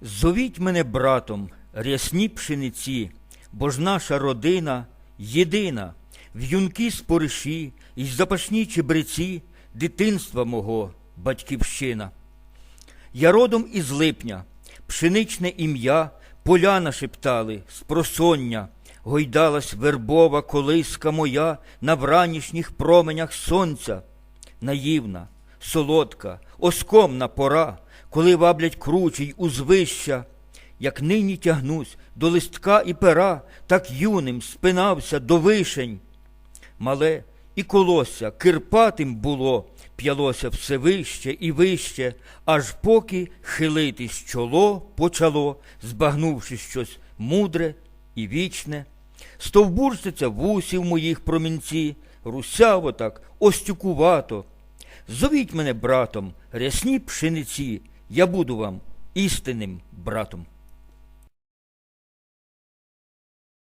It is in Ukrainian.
Зовіть мене братом, рясні пшениці, бо ж наша родина єдина, в юнки спориші і запашні чебреці дитинства мого батьківщина. Я родом із липня, пшеничне ім'я, поля нашептали, спросоння, гойдалась вербова колиска моя на вранішніх променях сонця. Наївна, солодка, оскомна пора, коли ваблять кручі й узвища. Як нині тягнусь до листка і пера, так юним спинався до вишень. Мале і колося кирпатим було, п'ялося все вище і вище, аж поки хилитись чоло почало, збагнувши щось мудре і вічне. Стовбурститься вусів моїх промінці, русяво так, остюкувато. Зовіть мене братом, рясні пшениці, я буду вам істинним братом.